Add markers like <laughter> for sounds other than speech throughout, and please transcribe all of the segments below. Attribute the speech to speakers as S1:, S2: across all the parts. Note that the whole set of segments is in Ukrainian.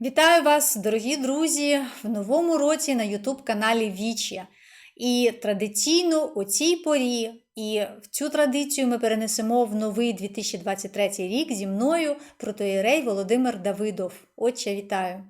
S1: Вітаю вас, дорогі друзі, в новому році на youtube каналі Вічі. І традиційно у цій порі, і в цю традицію ми перенесемо в новий 2023 рік зі мною протоєрей Володимир Давидов. Отче, вітаю!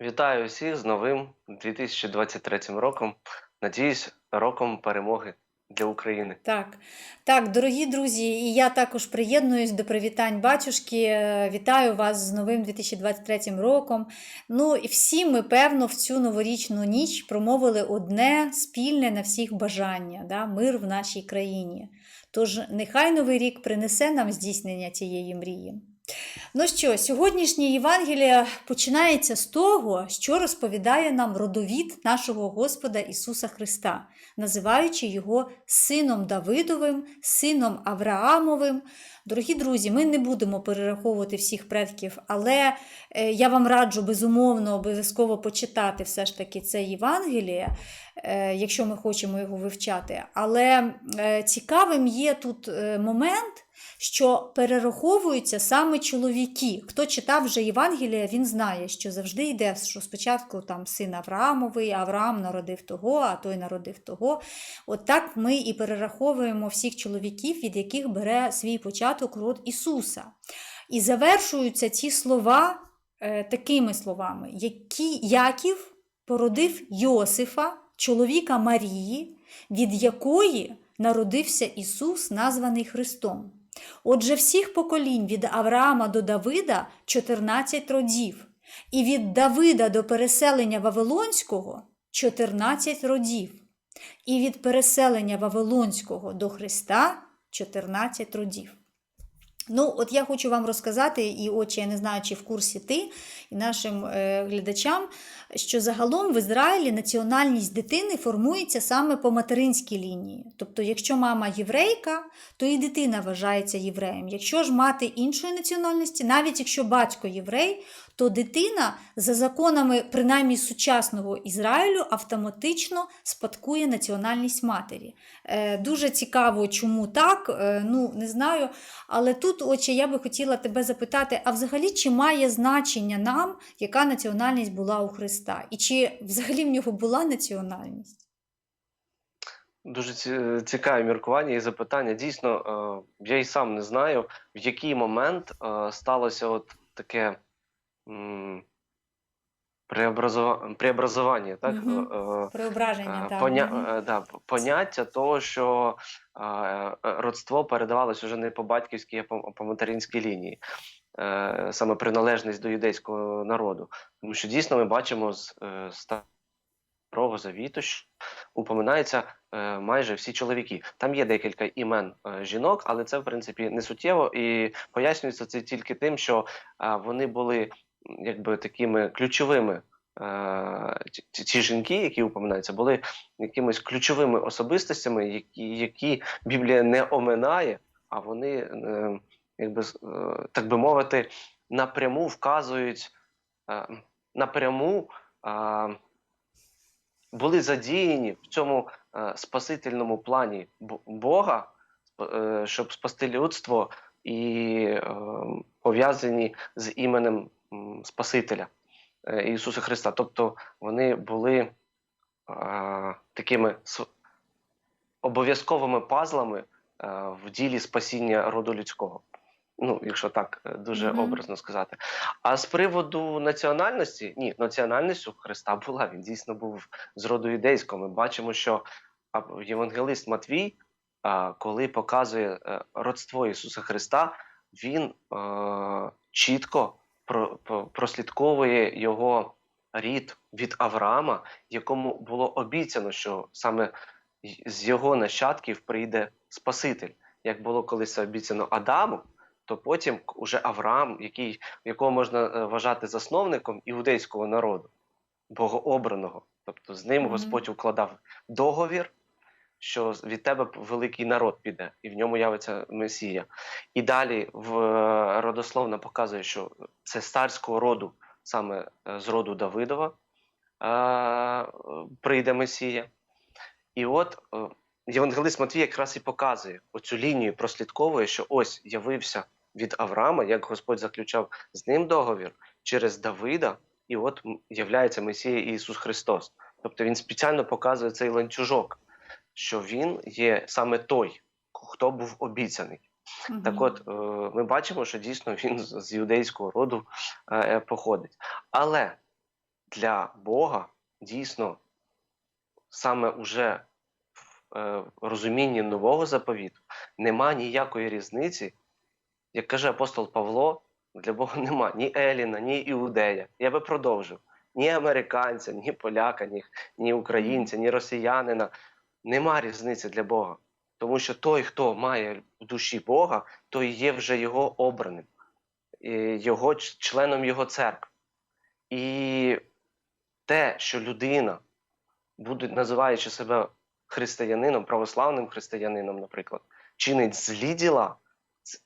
S2: Вітаю всіх з новим 2023 роком. Надіюсь, роком перемоги для України.
S1: Так, так, дорогі друзі, і я також приєднуюсь до привітань батюшки. Е, Вітаю вас з новим 2023 роком. Ну і всі ми, певно, в цю новорічну ніч промовили одне спільне на всіх бажання да? мир в нашій країні. Тож нехай новий рік принесе нам здійснення цієї мрії. Ну що, сьогоднішнє Євангеліє починається з того, що розповідає нам родовід нашого Господа Ісуса Христа, називаючи його сином Давидовим, сином Авраамовим. Дорогі друзі, ми не будемо перераховувати всіх предків, але е, я вам раджу безумовно обов'язково почитати все ж таки це Євангеліє, е, якщо ми хочемо його вивчати. Але е, цікавим є тут момент що перераховуються саме чоловіки. Хто читав вже Євангелія, він знає, що завжди йде, що спочатку там син Авраамовий, Авраам народив того, а той народив того. От так ми і перераховуємо всіх чоловіків, від яких бере свій початок род Ісуса. І завершуються ці слова е, такими словами, які Яків породив Йосифа, чоловіка Марії, від якої народився Ісус, названий Христом. Отже, всіх поколінь від Авраама до Давида 14 родів, і від Давида до переселення Вавилонського 14 родів, і від переселення Вавилонського до Христа 14 родів. Ну, от я хочу вам розказати, і очі, я не знаю, чи в курсі ти, і нашим е, глядачам, що загалом в Ізраїлі національність дитини формується саме по материнській лінії. Тобто, якщо мама єврейка, то і дитина вважається євреєм. Якщо ж мати іншої національності, навіть якщо батько єврей, то дитина за законами принаймні сучасного Ізраїлю автоматично спадкує національність матері. Е, Дуже цікаво, чому так, е, ну не знаю. Але тут, отче, я би хотіла тебе запитати: а взагалі чи має значення нам, яка національність була у Христа? І чи взагалі в нього була національність?
S2: Дуже ці- цікаві міркування і запитання. Дійсно, е, я і сам не знаю, в який момент е, сталося от таке м, преобразова- преобразування, так? Е,
S1: Преображення,
S2: Е,
S1: так.
S2: Поня... Е, да, поняття того, що родство передавалось вже не по батьківській, а по, материнській лінії, саме приналежність до юдейського народу. Тому що дійсно ми бачимо з старого завіту, що упоминаються майже всі чоловіки. Там є декілька імен жінок, але це в принципі не суттєво і пояснюється це тільки тим, що вони були якби такими ключовими. е, ці- жінки, які упоминаються, були якимись ключовими особистостями, які, які Біблія не оминає, а вони, е, якби е, так би мовити, напряму вказують напряму були задіяні в цьому спасительному плані Бога, щоб спасти людство і пов'язані з іменем Спасителя е, Ісуса Христа. Тобто вони були е, такими обов'язковими пазлами е, в ділі спасіння роду людського. Ну, якщо так е, дуже
S1: Мгм.
S2: образно сказати. А з приводу національності, ні, національність у Христа була. Він дійсно був з роду юдейського. Ми бачимо, що євангелист Матвій, а, коли показує родство Ісуса Христа, він чітко прослідковує його рід від Авраама, якому було обіцяно, що саме з його нащадків прийде Спаситель. Як було колись обіцяно Адаму, то потім уже Авраам, який, якого можна е, вважати засновником іудейського народу, богообраного. Тобто з ним
S1: Мгм.
S2: Господь укладав договір, що від тебе великий народ піде, і в ньому явиться Месія. І далі в е, родословно показує, що це з царського роду, саме е, з роду Давидова, е, прийде Месія. І от Євангелист Матвій якраз і показує оцю лінію, прослідковує, що ось явився від Авраама, як Господь заключав з ним договір, через Давида, і от являється Месія Ісус Христос. Тобто він спеціально показує цей ланцюжок, що він є саме той, хто був обіцяний. Так от, е, ми бачимо, що дійсно він з юдейського роду е, е, походить. Але для Бога дійсно саме уже в розумінні нового заповіту нема ніякої різниці, як каже апостол Павло, для Бога нема ні Еліна, ні Іудея. Я би продовжив. Ні американця, ні поляка, ні, ні українця, ні росіянина. Нема різниці для Бога. Тому що той, хто має в душі Бога, той є вже його обраним, його членом його церкви. І те, що людина, буде, називаючи себе християнином, православним християнином, наприклад, чинить злі діла,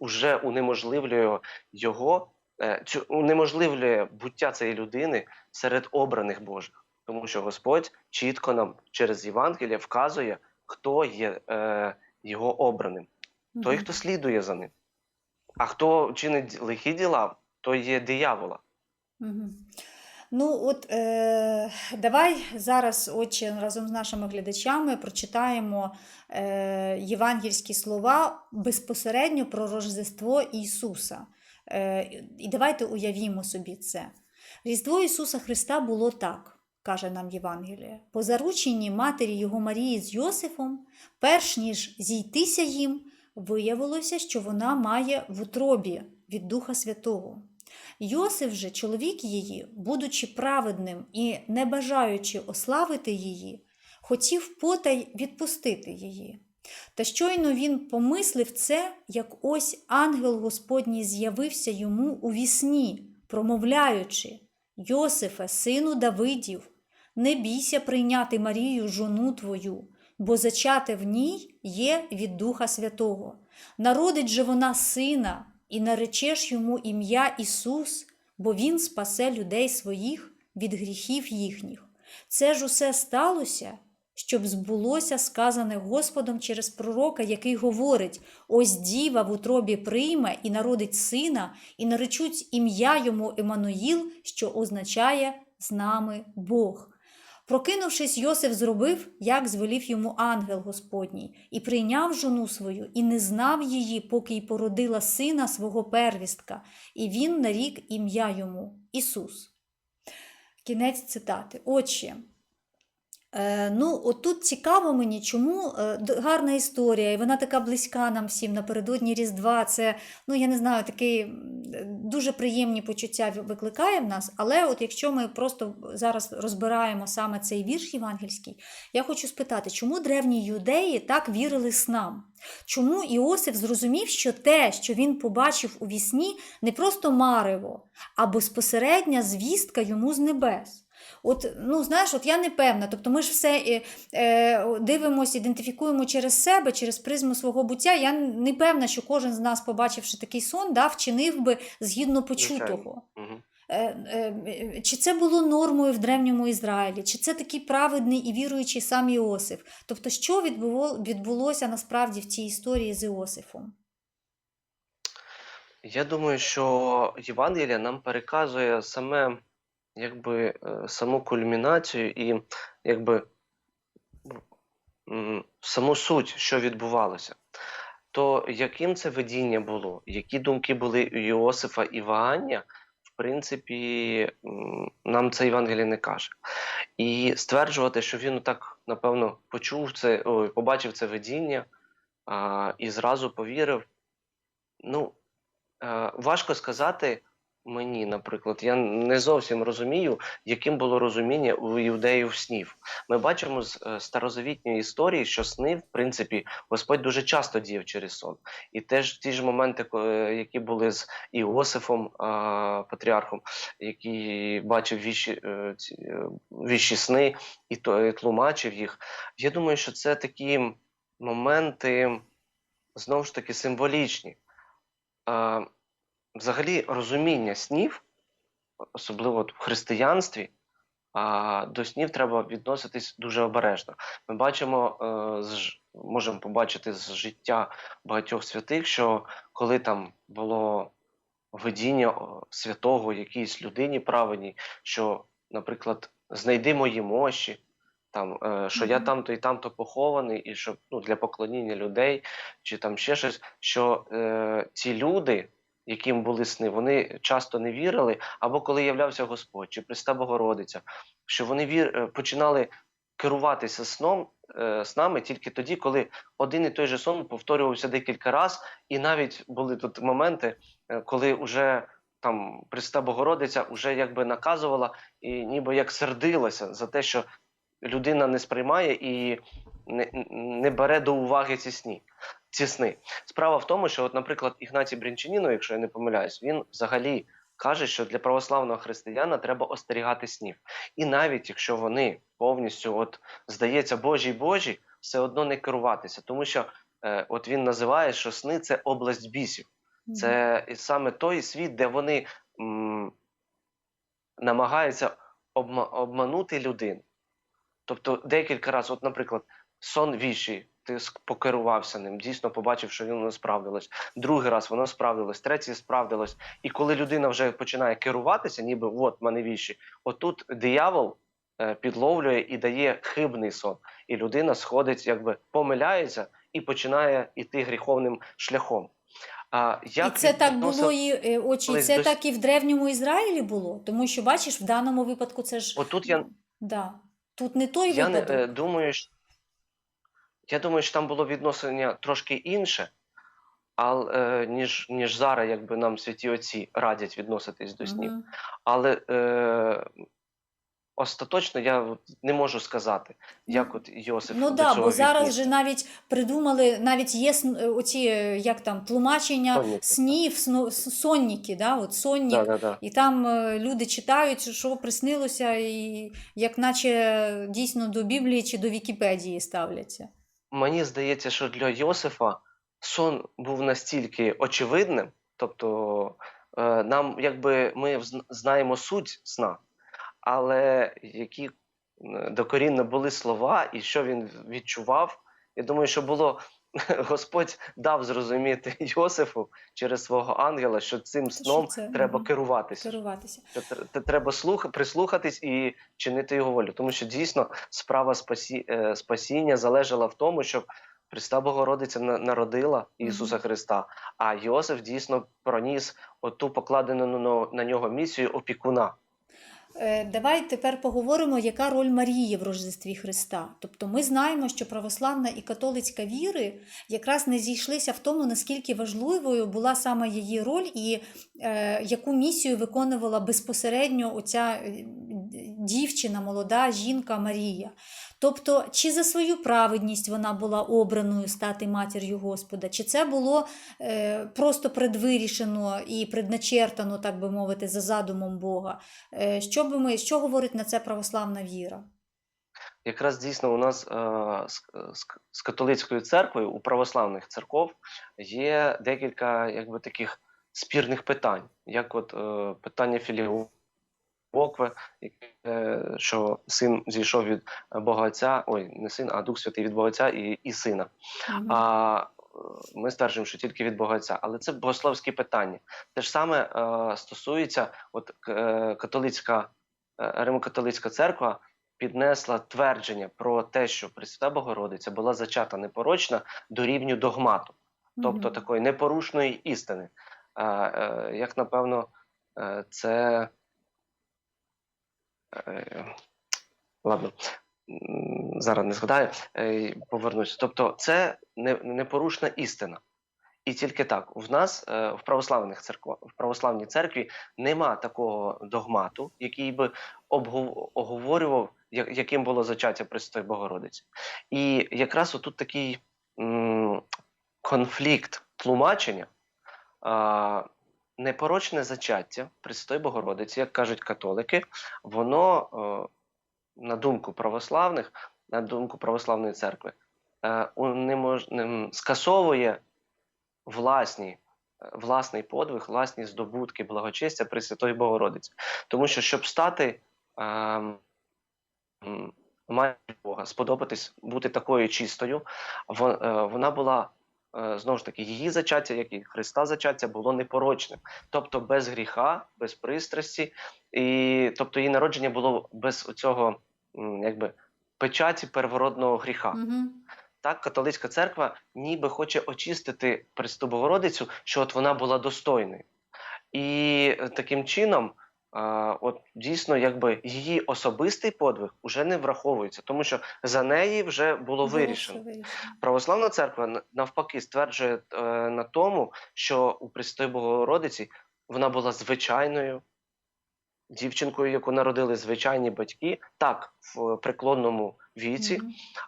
S2: вже унеможливлює його, е, унеможливлює буття цієї людини серед обраних Божих. Тому що Господь чітко нам через Євангелія вказує, хто є е, його обраним, той, хто слідує за ним. А хто чинить лихі діла, той є диявола.
S1: Ну, от е, давай зараз, отче, разом з нашими глядачами прочитаємо е, євангельські слова безпосередньо про Рождество Ісуса. Е, і давайте уявімо собі це. Різдво Ісуса Христа було так, каже нам Євангеліє. По зарученні матері Його Марії з Йосифом, перш ніж зійтися їм, виявилося, що вона має в утробі від Духа Святого. Йосиф же, чоловік її, будучи праведним і не бажаючи ославити її, хотів потай відпустити її. Та щойно він помислив це, як ось ангел Господній з'явився йому у вісні, промовляючи: Йосифе, сину Давидів, не бійся прийняти Марію, жону твою, бо зачате в ній є від Духа Святого. Народить же вона сина, і наречеш йому ім'я Ісус, бо Він спасе людей своїх від гріхів їхніх. Це ж усе сталося, щоб збулося сказане Господом через пророка, який говорить: ось діва в утробі прийме і народить сина, і наречуть ім'я йому Еммануїл, що означає з нами Бог. Прокинувшись, Йосиф зробив, як звелів йому ангел Господній, і прийняв жону свою, і не знав її, поки й породила сина свого первістка, і він нарік ім'я йому Ісус. Кінець цитати. Отже, Е, ну, отут цікаво мені, чому е, гарна історія, і вона така близька нам всім напередодні Різдва. Це, ну я не знаю, такі дуже приємні почуття викликає в нас. Але от якщо ми просто зараз розбираємо саме цей вірш євангельський, я хочу спитати, чому древні юдеї так вірили снам? Чому Іосиф зрозумів, що те, що він побачив у вісні, не просто марево, а безпосередня звістка йому з небес? От, ну знаєш, от я не певна. Тобто ми ж все е, е, дивимося, ідентифікуємо через себе, через призму свого буття. Я не певна, що кожен з нас, побачивши такий сон, да, вчинив би згідно почутого. Е, е, Чи це було нормою в древньому Ізраїлі, чи це такий праведний і віруючий сам Іосиф? Тобто, що відбуло, відбулося насправді в цій історії з Іосифом?
S2: Я думаю, що Євангелія нам переказує саме, якби, е, саму кульмінацію і якби саму суть, що відбувалося. То яким це видіння було, які думки були у Іосифа і Ваання, в принципі, нам це Євангеліє не каже. І стверджувати, що він так, напевно, почув це, ой, побачив це видіння а, і зразу повірив. Ну, е, важко сказати мені, наприклад, я не зовсім розумію, яким було розуміння у іудеїв снів. Ми бачимо з е, старозавітньої історії, що сни, в принципі, Господь дуже часто діяв через сон. І теж ті ж моменти, е, які були з Іосифом, патріархом, який бачив віщі, е, віщі сни і тлумачив їх. Я думаю, що це такі моменти знову ж таки символічні. Взагалі розуміння снів, особливо в християнстві, до снів треба відноситись дуже обережно. Ми бачимо, е, можемо побачити з життя багатьох святих, що коли там було видіння святого якійсь людині праведній, що, наприклад, знайди мої мощі, там, е, що я там-то і там-то похований, і щоб ну, для поклоніння людей, чи там ще щось, що е, ці люди, яким були сни, вони часто не вірили, або коли являвся Господь чи Христа Богородиця, що вони вір, е, починали керуватися сном, е, снами тільки тоді, коли один і той же сон повторювався декілька разів, і навіть були тут моменти, е, коли вже там Христа Богородиця вже якби наказувала і ніби як сердилася за те, що людина не сприймає і не, не бере до уваги ці сні. Ці сни. Справа в тому, що, от, наприклад, Ігнатій Брінчаніно, якщо я не помиляюсь, він взагалі каже, що для православного християна треба остерігати снів. І навіть якщо вони повністю, от здається, Божі Божі, все одно не керуватися, тому що е, от він називає, що сни це область бісів. Це саме той світ, де вони м, намагаються обма- обманути людину. Тобто декілька разів, от, наприклад, сон віщий, ти покерувався ним, дійсно побачив, що воно справдилось. Другий раз воно справдилось, третій справдилось. І коли людина вже починає керуватися, ніби от мене віщі, отут диявол е, підловлює і дає хибний сон. І людина сходить, якби помиляється і починає йти гріховним шляхом. А
S1: І
S2: як
S1: це так
S2: відносив-
S1: було і е, очі, це
S2: до-
S1: так і в древньому Ізраїлі було. Тому що, бачиш, в даному випадку це ж
S2: Отут я
S1: да. тут не той
S2: Я
S1: випадок.
S2: е, думаю, що, я думаю, що там було відношення трошки інше, ал, е, ніж, ніж зараз, якби нам святі отці радять відноситись до снів.
S1: Мгм.
S2: Але е, остаточно я не можу сказати, як от Йосиф
S1: Ну
S2: цього
S1: бо зараз
S2: віднісся.
S1: же навіть придумали, навіть є е, оці, е, як там, тлумачення
S2: Сонники,
S1: снів, сно, сонніки, да, от соннік.
S2: Да, да, да.
S1: І там е, люди читають, що приснилося, і як наче дійсно до Біблії чи до Вікіпедії ставляться.
S2: Мені здається, що для Йосифа сон був настільки очевидним, тобто е, нам якби ми знаємо суть сна, але які е, докорінно були слова і що він відчував, я думаю, що було <laughs> Господь дав зрозуміти <laughs> Йосифу через свого ангела, що цим
S1: що
S2: сном
S1: це,
S2: треба керуватися.
S1: Керуватися.
S2: Що тр- тр- треба слух, прислухатись і чинити його волю. Тому що дійсно справа спасі, е, спасіння залежала в тому, щоб Христа Богородиця на- народила Ісуса Христа, а Йосиф дійсно проніс оту покладену на нього місію опікуна.
S1: Е, Давай тепер поговоримо, яка роль Марії в Рождестві Христа. Тобто ми знаємо, що православна і католицька віри якраз не зійшлися в тому, наскільки важливою була саме її роль і е, яку місію виконувала безпосередньо оця е, дівчина, молода жінка Марія. Тобто, чи за свою праведність вона була обраною стати матір'ю Господа, чи це було е, просто предвирішено і предначертано, так би мовити, за задумом Бога. Е, Що би ми, що говорить на це православна віра?
S2: Якраз дійсно у нас е, з, з, католицькою церквою, у православних церков є декілька якби, таких спірних питань, як от е, питання Філіокви, е, що син зійшов від Бога Отця, ой, не син, а Дух Святий від Бога Отця і, і сина. А е, ми стверджуємо, що тільки від Бога Отця. Але це богословські питання. Те ж саме е, стосується, от е, католицька, е, Римо-католицька церква піднесла твердження про те, що Пресвята Богородиця була зачата непорочна до рівню догмату, тобто такої непорушної істини. Е, е, як напевно, е, це. Е, ладно, зараз не згадаю, е, повернусь. Тобто, це непорушна істина. І тільки так, в нас е, в православних церквах, в православній церкві нема такого догмату, який би обгов- оговорював, я- яким було зачаття Пресвятої Богородиці. І якраз отут такий конфлікт тлумачення. Непорочне зачаття Пресвятої Богородиці, як кажуть католики, воно, е, на думку православних, на думку православної церкви, е, скасовує власні, е, власний подвиг, власні здобутки благочестя Пресвятої Богородиці. Тому що, щоб стати м, Бога, сподобатись бути такою чистою, е, вона була е, знову ж таки, її зачаття, як і Христа зачаття, було непорочним, тобто без гріха, без пристрасті, і тобто її народження було без цього якби печаті первородного гріха.
S1: Угу.
S2: Так, католицька церква ніби хоче очистити Пресвяту Богородицю, що от вона була достойною. І е, таким чином, от дійсно, якби її особистий подвиг уже не враховується, тому що за неї вже було вирішено. Православна церква навпаки стверджує е, на тому, що у Пресвятої Богородиці вона була звичайною дівчинкою, яку народили звичайні батьки, так, в преклонному віці,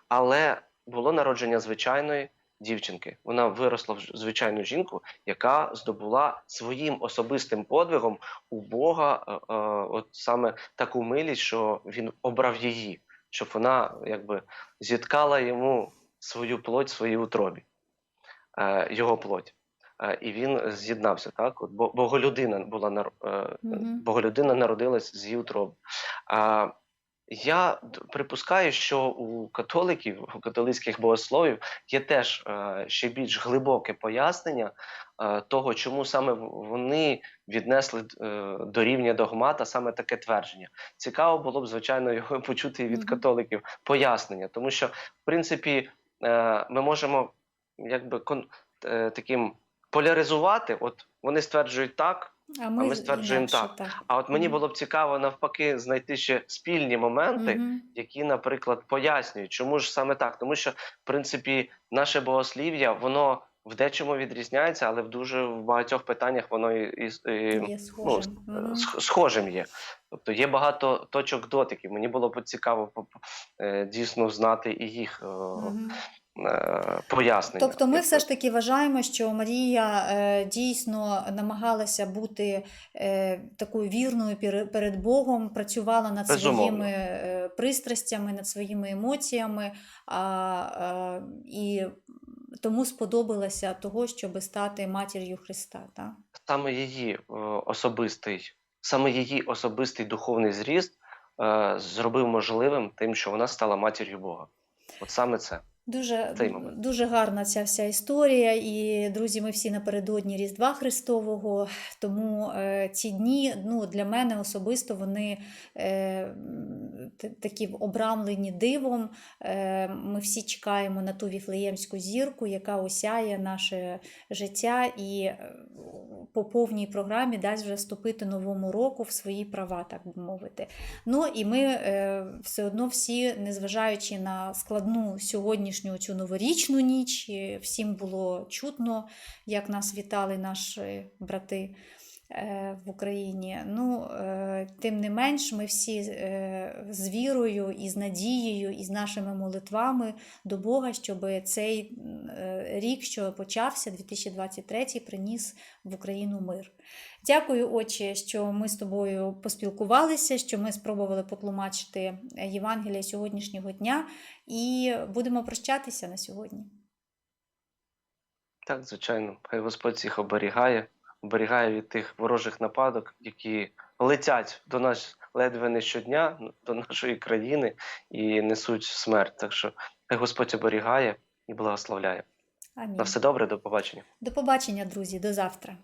S2: але було народження звичайної дівчинки. Вона виросла в звичайну жінку, яка здобула своїм особистим подвигом у Бога е, е, от саме таку милість, що він обрав її, щоб вона якби зіткала йому свою плоть своїй утробі, е, його плоть. Е, І він з'єднався, так? От бо- Боголюдина була е,
S1: Мгм.
S2: Боголюдина народилась з її утроби. А, я припускаю, що у католиків, у католицьких богословів є теж е, ще більш глибоке пояснення е, того, чому саме вони віднесли е, до рівня догмата саме таке твердження. Цікаво було б, звичайно, <laughs> його почути від католиків пояснення, тому що, в принципі, е, ми можемо якби кон, е, таким поляризувати. От вони стверджують так.
S1: А
S2: ми
S1: ми,
S2: стверджуємо
S1: інакше,
S2: так. А от мені було б цікаво навпаки знайти ще спільні моменти,
S1: Мгм.
S2: які, наприклад, пояснюють, чому ж саме так. Тому що, в принципі, наше богослів'я, воно в дечому відрізняється, але в дуже в багатьох питаннях воно і, і, і
S1: Є схожим.
S2: ну, схожим є. Тобто є багато точок дотиків. Мені було б цікаво е, дійсно знати і їх е, пояснення.
S1: Тобто ми все ж таки вважаємо, що Марія е, дійсно намагалася бути е, такою вірною перед Богом, працювала над
S2: Безумовно.
S1: своїми е, пристрастями, над своїми емоціями, а, е, і тому сподобалася того, щоб стати матір'ю Христа. Так?
S2: саме її е, особистий, саме її особистий духовний зріст е, зробив можливим тим, що вона стала матір'ю Бога. От саме це.
S1: Дуже, дуже гарна ця вся історія. І, друзі, ми всі напередодні Різдва Христового. Тому е, ці дні ну, для мене особисто вони е, такі обрамлені дивом. Е, ми всі чекаємо на ту віфлеємську зірку, яка осяє наше життя і е, по повній програмі дасть вже вступити новому року в свої права, так би мовити. Ну і ми е, все одно всі, незважаючи на складну сьогоднішню цю новорічну ніч, всім було чутно, як нас вітали наші брати в Україні. Ну, е, тим не менш, ми всі е, з вірою і з надією, і з нашими молитвами до Бога, щоб цей е, рік, що почався, 2023, приніс в Україну мир. Дякую, Отче, що ми з тобою поспілкувалися, що ми спробували потлумачити Євангелія сьогоднішнього дня і будемо прощатися на сьогодні.
S2: Так, звичайно, хай Господь всіх оберігає, оберігає від тих ворожих нападок, які летять до нас ледве не щодня, до нашої країни і несуть смерть. Так що хай Господь оберігає і благословляє.
S1: Амінь.
S2: На все добре, до побачення.
S1: До побачення, друзі, до завтра.